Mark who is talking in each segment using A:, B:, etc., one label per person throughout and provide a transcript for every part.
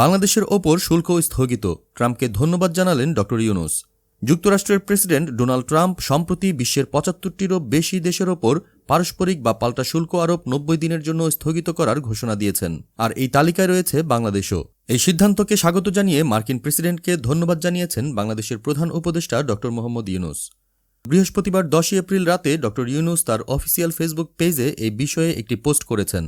A: বাংলাদেশের ওপর শুল্ক স্থগিত। ট্রাম্পকে ধন্যবাদ জানালেন ড ইউনুস। যুক্তরাষ্ট্রের প্রেসিডেন্ট ডোনাল্ড ট্রাম্প সম্প্রতি বিশ্বের পঁচাত্তরটিরও বেশি দেশের ওপর পারস্পরিক বা পাল্টা শুল্ক আরোপ নব্বই দিনের জন্য স্থগিত করার ঘোষণা দিয়েছেন। আর এই তালিকায় রয়েছে বাংলাদেশও। এই সিদ্ধান্তকে স্বাগত জানিয়ে মার্কিন প্রেসিডেন্টকে ধন্যবাদ জানিয়েছেন বাংলাদেশের প্রধান উপদেষ্টা ড মোহাম্মদ ইউনুস। বৃহস্পতিবার দশই এপ্রিল রাতে ড ইউনুস তার অফিসিয়াল ফেসবুক পেজে এই বিষয়ে একটি পোস্ট করেছেন।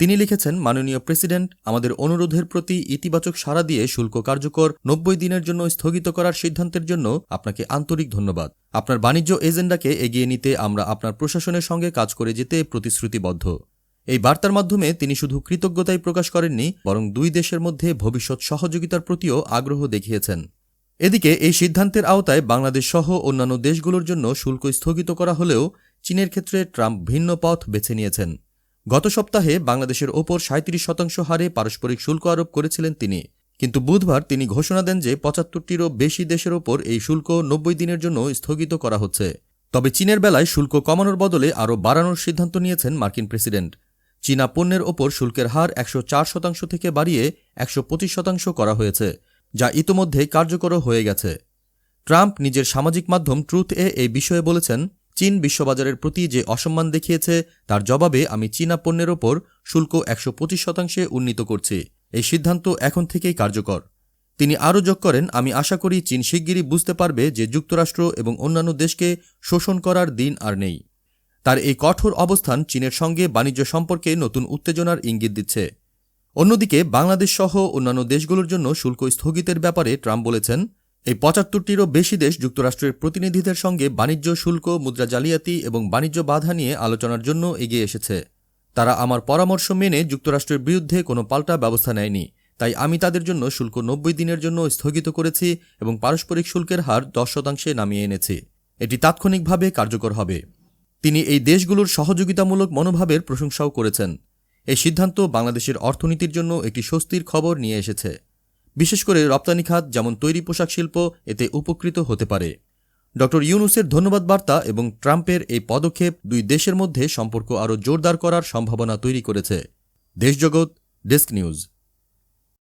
A: তিনি লিখেছেন, মাননীয় প্রেসিডেন্ট, আমাদের অনুরোধের প্রতি ইতিবাচক সাড়া দিয়ে শুল্ক কার্যকর নব্বই দিনের জন্য স্থগিত করার সিদ্ধান্তের জন্য আপনাকে আন্তরিক ধন্যবাদ। আপনার বাণিজ্য এজেন্ডাকে এগিয়ে নিতে আমরা আপনার প্রশাসনের সঙ্গে কাজ করে যেতে প্রতিশ্রুতিবদ্ধ। এই বার্তার মাধ্যমে তিনি শুধু কৃতজ্ঞতাই প্রকাশ করেননি, বরং দুই দেশের মধ্যে ভবিষ্যৎ সহযোগিতার প্রতিও আগ্রহ দেখিয়েছেন। এদিকে, এই সিদ্ধান্তের আওতায় বাংলাদেশ সহ অন্যান্য দেশগুলোর জন্য শুল্ক স্থগিত করা হলেও চীনের ক্ষেত্রে ট্রাম্প ভিন্ন পথ বেছে নিয়েছেন। গত সপ্তাহে বাংলাদেশের ওপর সাঁত্রিশ শতাংশ হারে পারস্পরিক শুল্ক আরোপ করেছিলেন তিনি। কিন্তু বুধবার তিনি ঘোষণা দেন যে পঁচাত্তরটিরও বেশি দেশের ওপর এই শুল্ক নব্বই দিনের জন্য স্থগিত করা হচ্ছে। তবে চীনের বেলায় শুল্ক কমানোর বদলে আরও বাড়ানোর সিদ্ধান্ত নিয়েছেন মার্কিন প্রেসিডেন্ট। চীনা পণ্যের ওপর শুল্কের হার একশো চার শতাংশ থেকে বাড়িয়ে একশো পঁচিশ শতাংশ করা হয়েছে, যা ইতোমধ্যে কার্যকর হয়ে গেছে। ট্রাম্প নিজের সামাজিক মাধ্যম ট্রুথ এ এই বিষয়ে বলেছেন চীন বিশ্ববাজারের প্রতি যে অসম্মান দেখিয়েছে, তার জবাবে আমি চীনা পণ্যের ওপর শুল্ক একশো পঁচিশ শতাংশে উন্নীত করছি। এই সিদ্ধান্ত এখন থেকেই কার্যকর। তিনি আরও যোগ করেন, আমি আশা করি চীন শিগগিরই বুঝতে পারবে যে যুক্তরাষ্ট্র এবং অন্যান্য দেশকে শোষণ করার দিন আর নেই। তার এই কঠোর অবস্থান চীনের সঙ্গে বাণিজ্য সম্পর্কে নতুন উত্তেজনার ইঙ্গিত দিচ্ছে। অন্যদিকে বাংলাদেশ সহ অন্যান্য দেশগুলোর জন্য শুল্ক স্থগিতের ব্যাপারে ট্রাম্প বলেছেন এই পঁচাত্তরটিরও বেশি দেশ যুক্তরাষ্ট্রের প্রতিনিধিদের সঙ্গে বাণিজ্য শুল্ক, মুদ্রা জালিয়াতি এবং বাণিজ্য বাধা নিয়ে আলোচনার জন্য এগিয়ে এসেছে। তারা আমার পরামর্শ মেনে যুক্তরাষ্ট্রের বিরুদ্ধে কোনো পাল্টা ব্যবস্থা নেয়নি। তাই আমি তাদের জন্য শুল্ক নব্বই দিনের জন্য স্থগিত করেছি এবং পারস্পরিক শুল্কের হার দশ শতাংশে নামিয়ে এনেছি। এটি তাৎক্ষণিকভাবে কার্যকর হবে। তিনি এই দেশগুলোর সহযোগিতামূলক মনোভাবের প্রশংসাও করেছেন। এই সিদ্ধান্ত বাংলাদেশের অর্থনীতির জন্য একটি স্বস্তির খবর নিয়ে এসেছে। বিশেষ করে রপ্তানি খাত যেমন তৈরি পোশাক শিল্প, এতে উপকৃত হতে পারে। ড. ইউনুসের ধন্যবাদ বার্তা এবং ট্রাম্পের এই পদক্ষেপ দুই দেশের মধ্যে সম্পর্ক আরও জোরদার করার সম্ভাবনা তৈরি করেছে। Deshjagat desk news.